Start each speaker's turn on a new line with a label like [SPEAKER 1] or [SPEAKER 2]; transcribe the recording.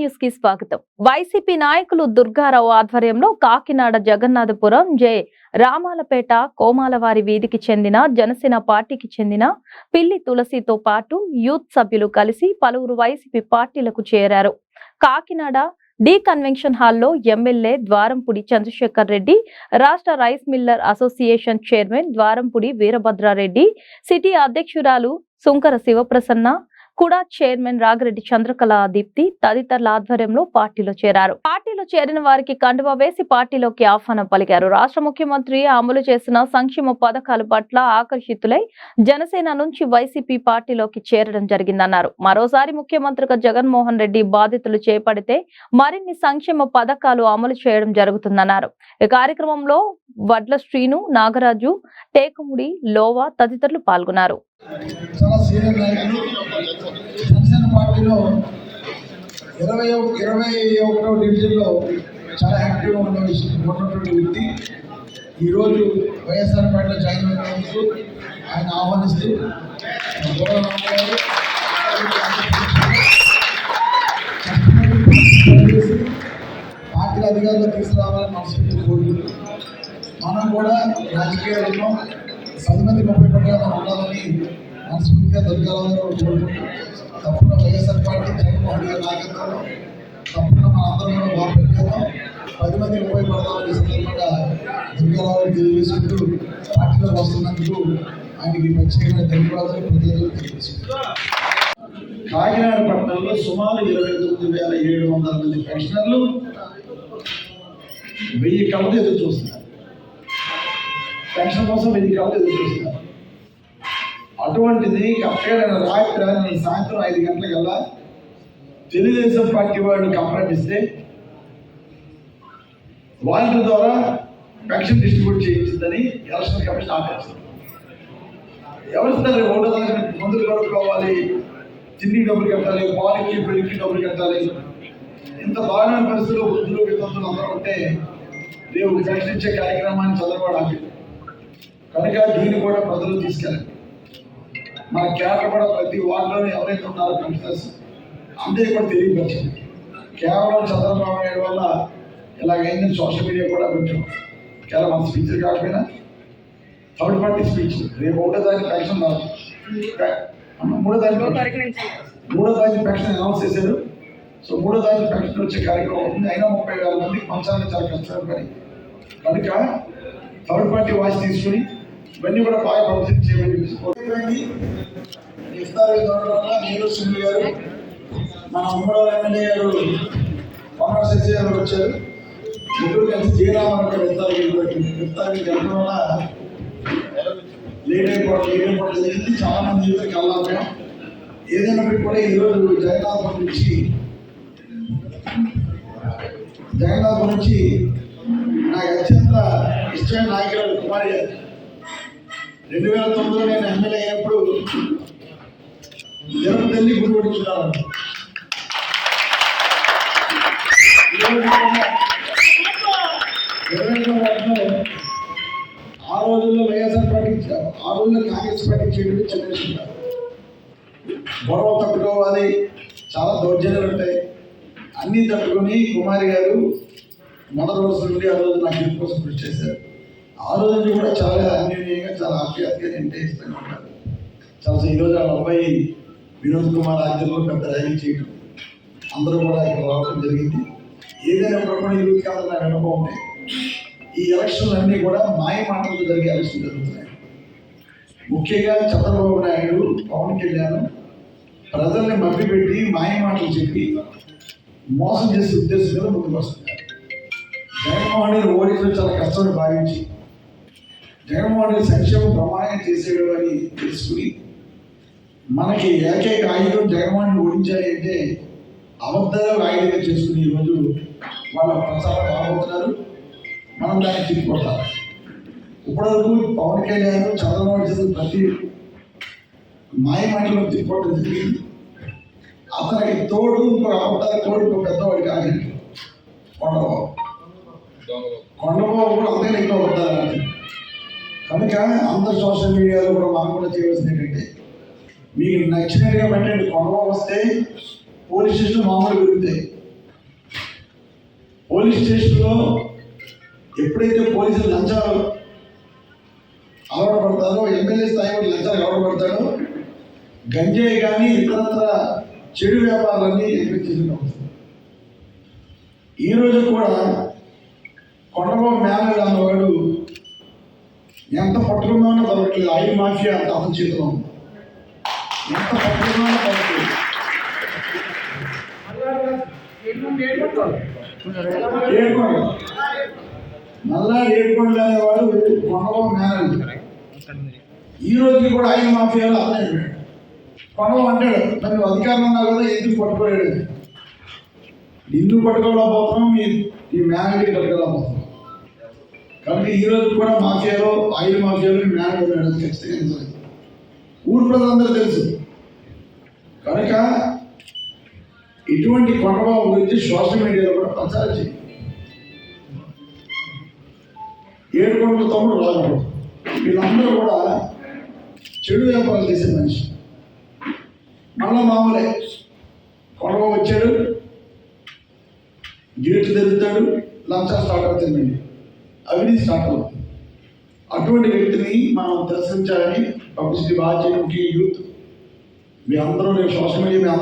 [SPEAKER 1] న్యూస్కి స్వాగతం. వైసీపీ నాయకులు దుర్గారావు ఆధ్వర్యంలో కాకినాడ జగన్నాథపురం జె. రామాలపేట కోమాలవారి వీధికి చెందిన జనసేన పార్టీకి చెందిన పిల్లి తులసితో పాటు యూత్ సభ్యులు కలిసి పలువురు వైసీపీ పార్టీలకు చేరారు. కాకినాడ డి కన్వెన్షన్ హాల్లో ఎమ్మెల్యే ద్వారంపుడి చంద్రశేఖర్ రెడ్డి రాష్ట్ర rice miller association chairman Dwarampudi Veerabhadra Reddy city అధ్యక్షురాలు సుంకర శివప్రసన్న కూడా చైర్మన్ రాగిరెడ్డి చంద్రకళ దీప్తి తదితరుల ఆధ్వర్యంలో పార్టీలో చేరారు. పార్టీలో చేరిన వారికి కండువా వేసి పార్టీలోకి ఆహ్వానం పలికారు. రాష్ట్ర ముఖ్యమంత్రి అమలు చేసిన సంక్షేమ పథకాల పట్ల ఆకర్షితులై జనసేన నుంచి వైసీపీ పార్టీలోకి చేరడం జరిగిందన్నారు. మరోసారి ముఖ్యమంత్రిగా జగన్మోహన్ రెడ్డి బాధితులు చేపడితే మరిన్ని సంక్షేమ పథకాలు అమలు చేయడం జరుగుతుందన్నారు. ఈ కార్యక్రమంలో వడ్ల శ్రీను నాగరాజు టేకుముడి లోవా తదితరులు పాల్గొన్నారు.
[SPEAKER 2] చాలా సీనియర్ నాయకులు. జనసేన పార్టీలో ఇరవై ఇరవై ఒకటో డివిజన్లో చాలా యాక్టివ్గా ఉన్న విషయం- ఉన్నటువంటి వ్యక్తి. ఈరోజు వైఎస్ఆర్ పార్టీలో జాయిన్ అయినందుకు ఆయన ఆహ్వానిస్తూ గౌరవ పార్టీల అధికారులు తీసుకురావాలని మనస్ఫూర్తి కోరుకుంటూ మనం కూడా రాజకీయాల్లో పది మంది ముప్పై ఉండాలని మనస్ఫూర్తిగా దొరకాలని కోరుకుంటూ తప్పకుండా వైఎస్ఆర్ పార్టీ జగన్మోహన్ గారి నాయకత్వంలో తప్పకుండా మన అందరం కూడా బాగా పది మంది ముప్పై పడతామని సందర్భంగా దుర్గారావు తెలియజేసుకుంటూ పార్టీలోకి వస్తున్నందుకు ఆయనకి ప్రత్యేకమైన ధన్యవాదాలు కృతజ్ఞతలు తెలియజేసుకుంటాం కాకినాడ పట్టణంలో సుమారు ఇరవై తొమ్మిది వేల ఏడు వందల మంది పెన్షనర్లు వెయ్యి కళ్ళతో ఎదురు చూస్తున్నారు. పెన్షన్ కోసం ఇది కళ్ళతో ఎదురు చూస్తున్నారు అటువంటిది కరెక్ట్గా నేను రాత్రి నేను సాయంత్రం ఐదు గంటలకల్లా తెలుగుదేశం పార్టీ వాళ్ళు కంప్లైంట్ ఇస్తే వాళ్ళ ద్వారా పెన్షన్ డిస్ట్రిబ్యూట్ చేయించిందని ఎలక్షన్ కమిషన్ ఆపేస్తుంది ఎవరు ఇస్తారు ఓటు దానికి మందులు కొనుక్కోవాలి తిండి డబ్బులు కట్టాలి పాలకి పెళ్ళికి డబ్బులు కట్టాలి. ఇంత దారుణమైన పరిస్థితుల్లో వృద్ధులు వితంతులు అందరూ ఉంటే రేపు ప్రశ్నించే కార్యక్రమాన్ని చదవడానికి కనుక దీన్ని కూడా ప్రజలు తీసుకెళ్ళాలి మన కేరళ కూడా ప్రతి వార్డులో ఎవరైతే ఉన్నారో కమిషనర్స్ అందరికీ కూడా తెలియపరచండి. కేవలం చంద్రబాబు నాయుడు వల్ల ఇలాగైందని సోషల్ మీడియా కూడా కొంచెం కేవలం మన స్పీచ్ కాకపోయినా థర్డ్ పార్టీ స్పీచ్. రేపు ఒకటో తారీఖు పెన్షన్ రాదు మూడో తారీఖు మూడో తారీఖు పెన్షన్ అనౌన్స్ చేశారు. సో మూడో తారీఖు పెన్షన్ వచ్చే కార్యక్రమం అవుతుంది. అయినా ముప్పై వేల మందికి పంచాలని చాలా కష్టమైన పని కనుక థర్డ్ పార్టీ వాయిస్ తీసుకుని ఇవన్నీ కూడా బాగా పబ్లిసిటీ చేయమని ఇస్తారు నేను సునీల్ గారు మన ఉమ్మడి ఎమ్మెల్యే గారు పవన్ శశి గారు వచ్చారు. ముగ్గురు కలిసి జయరామన్ ఇస్తారు ఇస్తారు వెళ్ళడం వల్ల లేట్ అయిపోవడం లేట్ అయిపోవడం జరిగింది. చాలా మంది దగ్గరికి వెళ్ళాలి ఏదైనప్పటికీ కూడా ఈరోజు జగన్నాథం నుంచి జగన్నాథం నుంచి నాకు అత్యంత ఇష్టమైన నాయకుడు కుమారి గారు. రెండు వేల తొమ్మిదిలో నేను ఎమ్మెల్యే అయినప్పుడు తిరుపతి గుడి పడుతున్నాను ఆ రోజుల్లో వైఎస్ఆర్ పార్టీ ఆ రోజుల్లో కాంగ్రెస్ పార్టీ చేయడం చంద్రశేఖర్ గొడవ తట్టుకోవాలి చాలా దౌర్జన్యాలు ఉంటాయి. అన్నీ తట్టుకొని కుమారి గారు మొదటి రోజు నుండి ఆ రోజు నాకు ఇంటి కోసం కృషి చేశారు. ఆ రోజు కూడా చాలా అన్యోన్యంగా చాలా ఆప్యాయతగా నిర్ణయిస్తూ ఉంటారు. చాలా ఈరోజు ఆ అబ్బాయి వినోద్ కుమార్ ఆధ్వర్యంలో పెద్ద ర్యాలీ చేయడం అందరూ కూడా ఇక్కడ రావడం జరిగింది. ఏదైనా కూడా ఈరోజు కాదు నా అనుభవం ఉంటాయి ఈ ఎలక్షన్లు అన్నీ కూడా మాయ మాటలతో జరిగే ఎలక్షన్ జరుగుతున్నాయి. ముఖ్యంగా చంద్రబాబు నాయుడు పవన్ కళ్యాణ్ ప్రజల్ని మభ్యపెట్టి మాయ మాటలు చెప్పి మోసం చేసే ఉద్దేశం మీద ముందుకు వస్తున్నారు. జగన్మోహన్ రెడ్డి ఓడించడం చాలా కష్టమని భావించి జగన్మోహన్ సంక్షేమ సంక్షేమం ప్రమాణంగా చేసేడు అని తెలుసుకుని మనకి ఏకైక ఆయుధం జగన్మోహన్ ఓడించాలి అంటే అబద్ధాలు ఆయుధంగా చేసుకుని ఈరోజు వాళ్ళ ప్రచారం రాబోతున్నారు. మనం దాన్ని తిరిగిపోతాం ఇప్పటివరకు పవన్ కళ్యాణ్ చంద్రబాబు చేసిన ప్రతి మాయ మాటలు తిరిగిపోవడం జరిగింది. అతనికి తోడు ఇంకో అబద్ధాల తోడు ఇంకో పెద్దవాడు కాదు. కొండబాబు. కొండబాబు కూడా అందరికీ ఎక్కువ అబద్ధాలు కనుక అందరు సోషల్ మీడియాలో కూడా మనం కూడా చేయవలసింది ఏంటంటే మీకు నచ్చినట్టుగా పెట్టండి. కొండబాబు వస్తే పోలీస్ స్టేషన్ మామూలు పెరుగుతాయి. పోలీస్ స్టేషన్లో ఎప్పుడైతే పోలీసులు లంచాలు అలవాటు పడతారో ఎమ్మెల్యే స్థాయి వాళ్ళు లంచాలు అలవాటు పడతారో గంజాయి కానీ ఇతరత్ర చెడు వ్యాపారాలన్నీ ఎక్కించుకుంటాం ఈ రోజు కూడా కొండబాబు మేనల్ అన్నవాడు ఎంత పట్టుకున్నామో దొరకట్లేదు ఆయిల్ మాఫియా అంత అతని చేతిలో ఉంది. ఎంత పట్టుకున్నామో దొరకట్లేదు ఏడుకోండి. నల్లా ఏడుకోండి అనేవాడు కొండబాబు మేనల్ ఈ రోజుకి కూడా ఆయిల్ మాఫియాలో అతనే కొనలో అంటాడు. నన్ను అధికారం ఉన్నా కదా ఎందుకు పట్టుకోలేడు? నిన్ను పట్టుకోలేకపోతున్నాం మీ ఈ మేనేజర్కి పట్టుకోలేకపోతున్నాం. కాబట్టి ఈ రోజు కూడా మాఫియాలో ఆయిల్ మాఫియాలో ఈ మేనేజర్ ఖచ్చితంగా నిజమే. ఊరు ప్రజలందరూ తెలుసు. కనుక ఇటువంటి కొండబాబు గురించి సోషల్ మీడియాలో కూడా ప్రచారం చేయి. ఏడుకొండల తమ్ముడు రాగడు వీళ్ళందరూ కూడా చెడు వ్యాపారం చేసే మనిషి. మళ్ళా మామూలే. కొండబాబు వచ్చాడు. గేట్లు తెరుతాడు లంచాలు స్టార్ట్ అవుతుందండి అవినీతి స్టార్ట్ అవుతుంది అటువంటి వ్యక్తిని మనం తిరస్కరించాలని పబ్లిసిటీ బాగా చేయడానికి యూత్ మీ అందరూ నేను సోషల్ మీడియా